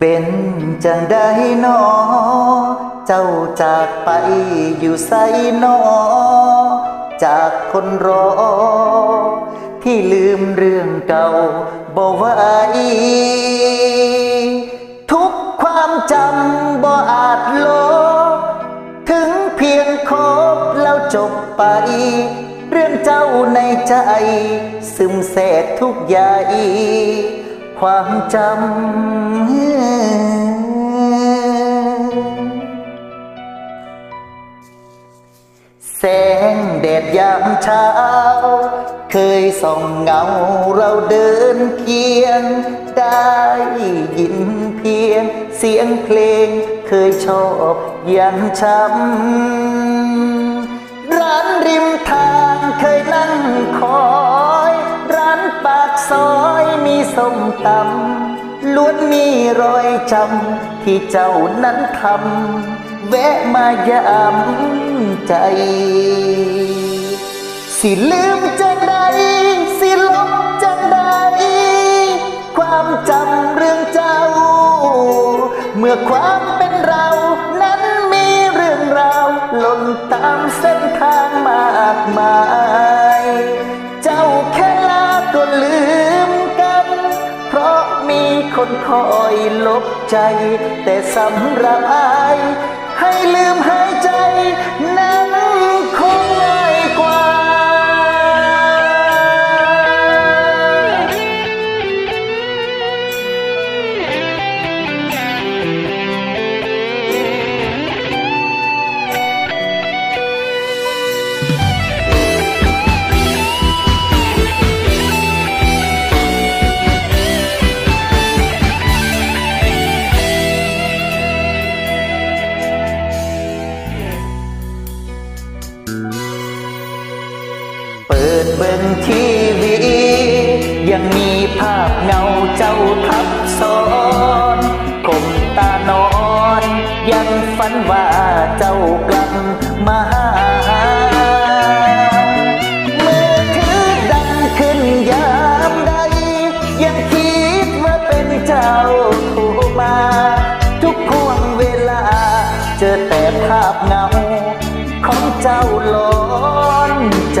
เป็นจังได้นอ เจ้าจากไปอยู่ไสนอ จากคนรอ ที่ลืมเรื่องเก่าบ่ไหวทุกความจำบ่อาจลบถึงเพียงคบแล้วจบไป เรื่องเจ้าในใจ ซึมแสกทุกอย่าง ความจำแสงแดดยามเช้า เคยส่องเงาเราเดินเคียง ได้ยินเพียงเสียงเพลง เคยชอบอย่างช้ำร้านริมทางเคยนั่งคอย ร้านปากซอย ส้มตำล้วนมีรอยจำที่เจ้านั้นทำแวะมายามใจ สิลืมจังใดสิลบจังใด ความจำเรื่องเจ้า เมื่อความเป็นเรานั้นมีเรื่องราวหล่นตามเส้นทางมากมาย คนคอยลบใจ แต่สำหรับอาย ให้ลืมหายใจ ดเบิ่งทีวี ยังมีภาพเงาเจ้าทับซ้อนคมตานอน ยังฝันว่าเจ้ากลับมาหามือถือดังขึ้นยามใด ยังคิดว่าเป็นเจ้าโทรมา ทุกห่วงเวลา เจอแต่ภาพเงาของเจ้าหลอนใจ